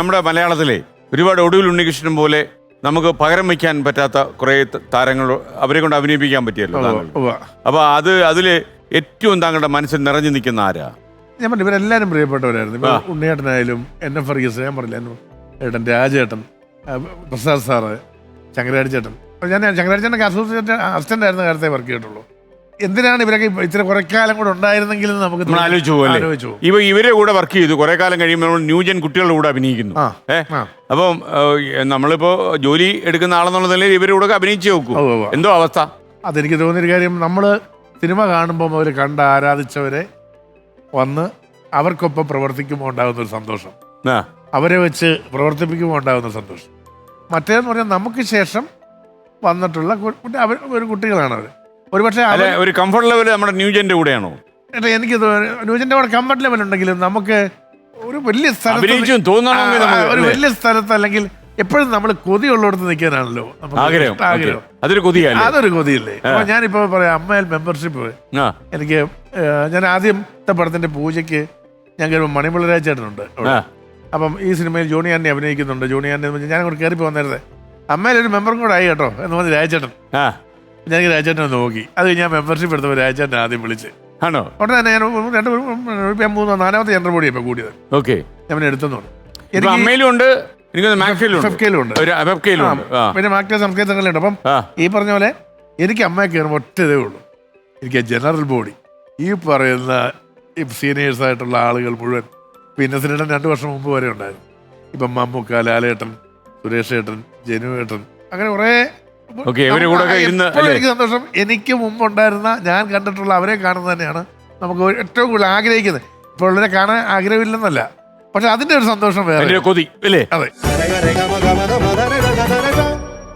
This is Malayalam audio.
നമ്മുടെ മലയാളത്തിലെ ഒരുപാട് ഒടുവിൽ ഉണ്ണികൃഷ്ണൻ പോലെ നമുക്ക് പകരം വയ്ക്കാൻ പറ്റാത്ത കുറേ താരങ്ങൾ അവരെ കൊണ്ട് അഭിനയിപ്പിക്കാൻ പറ്റിയല്ലോ അപ്പോൾ അപ്പൊ അത് അതിൽ ഏറ്റവും താങ്കളുടെ മനസ്സിൽ നിറഞ്ഞു നിൽക്കുന്ന ആരാ? ഞാൻ പറഞ്ഞു ഇവരെല്ലാവരും പ്രിയപ്പെട്ടവരായിരുന്നു. ഉണ്ണിയേട്ടനായാലും എൻ എഫ് ഫർഗീസ് ഞാൻ പറഞ്ഞില്ല ഏട്ടൻ രാജേട്ടൻ പ്രസാദ് സാറ് ശങ്കരാടി ചേട്ടൻ ഞാൻ ശങ്കരാടി ചേട്ടൻ അസോസിയേറ്റ് അസിസ്റ്റന്റ് ആയിരുന്ന കാലത്തെ വർക്ക് ചെയ്തിട്ടുള്ളൂ. എന്തിനാണ് ഇവരൊക്കെ ഇത്ര കുറെ കാലം കൂടെ ഉണ്ടായിരുന്നെങ്കിൽ എന്ന് നമുക്ക് നമ്മൾ ആലോചിച്ചു ആലോചിച്ചു പോകും. ഇവ ഇവരെ കൂടെ വർക്ക് ചെയ്തു. കുറെ കാലം കഴിയുമ്പോൾ നമ്മൾ ന്യൂജൻ കുട്ടികളുടെ കൂടെ അഭിനയിക്കുന്നു. ആ. ഏ? ആ. അപ്പം ഏഹ്, നമ്മളിപ്പോ ജോലി എടുക്കുന്ന ആളെന്നുള്ള നിലയിൽ ഇവരുടെ കൂടെ അഭിനയിച്ചു നോക്കൂ. ഉവ്വ് ഉവ്വ്. എന്തോ അവസ്ഥ? അതെനിക്ക് തോന്നിയൊരു കാര്യം നമ്മൾ സിനിമ കാണുമ്പോൾ അവർ കണ്ട് ആരാധിച്ചവരെ വന്ന് അവർക്കൊപ്പം പ്രവർത്തിക്കുമ്പോൾ ഉണ്ടാകുന്ന ഒരു സന്തോഷം. ആ. അവരെ വെച്ച് പ്രവർത്തിപ്പിക്കുമ്പോൾ ഉണ്ടാകുന്ന സന്തോഷം. മറ്റേന്ന് പറഞ്ഞാൽ നമുക്ക് ശേഷം വന്നിട്ടുള്ള കു- കുട്ടി- അവർ ഒരു കുട്ടികളാണ് അവർ ഒരുപക്ഷെ പക്ഷേ അവർ ഒരു കംഫർട്ട് ലെവൽ നമ്മുടെ ന്യൂജന്റെ കൂടെയാണോ? എനിക്ക് ന്യൂജന്റെ കൂടെ കംഫർട്ട് ലെവൽ ഉണ്ടെങ്കിലും നമുക്ക് ഒരു വലിയ സ്ഥലത്ത് ഒരു വലിയ സ്ഥലത്ത് അല്ലെങ്കിൽ എപ്പോഴും നമ്മൾ കൊതിയുള്ളിടത്ത് നിൽക്കാനാണല്ലോ ആഗ്രഹം ആഗ്രഹം. അതൊരു കൊതിയല്ലേ? അതൊരു കൊതിയല്ലേ. അപ്പൊ ഞാനിപ്പോ പറയാം അമ്മയിൽ മെമ്പർഷിപ്പ് എനിക്ക് ഞാൻ ആദ്യത്തെ പടത്തിന്റെ പൂജയ്ക്ക് ഞാൻ കയറുമ്പോൾ മണിമുള്ളരാജ് ചേട്ടനുണ്ട്. അപ്പം ഈ സിനിമയിൽ ജോണി ആന്റി അഭിനയിക്കുന്നുണ്ട്. ജോണി ആന്റി ഞാൻ അങ്ങോട്ട് കയറി പോകുന്നേരത്തെ അമ്മയിൽ ഒരു മെമ്പറും കൂടെ ആയി കേട്ടോ എന്ന് പറഞ്ഞ് രാജേട്ടൻ. ഞാൻ രാജേട്ടനെ നോക്കി. അത് ഞാൻ മെമ്പർഷിപ്പ് എടുത്തപ്പോൾ രാജേട്ടൻ ആദ്യം വിളിച്ച്. ആണോ? ഉടനെ തന്നെ ഞാൻ രണ്ട് ഞാൻ മൂന്നോ നാലാമത്തെ ജനറൽ ബോഡി ഇപ്പം കൂടിയത്. ഓക്കെ. ഞാൻ എടുത്തെന്ന് അമ്മയിലും ഉണ്ട് പിന്നെ മാക്ടേ സംസ്കൃതങ്ങളുണ്ട് അപ്പം ഈ പറഞ്ഞ പോലെ എനിക്ക് അമ്മയെ കയറുമ്പോൾ ഒറ്റ ഇതേ ഉള്ളൂ. എനിക്ക് ജനറൽ ബോഡി ഈ പറയുന്ന സീനിയേഴ്സ് ആയിട്ടുള്ള ആളുകൾ മുഴുവൻ പിന്നെ സിനിമ രണ്ട് വർഷം മുമ്പ് വരെ ഉണ്ടായിരുന്നു. ഇപ്പം മമ്മൂക്ക ലാലേട്ടൻ സുരേഷ് ഏട്ടൻ ജനു ഏട്ടൻ അങ്ങനെ കുറേ എനിക്ക് സന്തോഷം എനിക്ക് മുമ്പുണ്ടായിരുന്ന ഞാൻ കണ്ടിട്ടുള്ള അവരെ കാണുന്നത് തന്നെയാണ്. നമുക്ക് ഏറ്റവും കൂടുതൽ ആഗ്രഹിക്കുന്നത്. ഇപ്പോൾ ഉള്ളവരെ കാണാൻ ആഗ്രഹമില്ലെന്നല്ല. പക്ഷെ അതിന്റെ ഒരു സന്തോഷം വേറെ. കൊതി അല്ലേ? അതെ.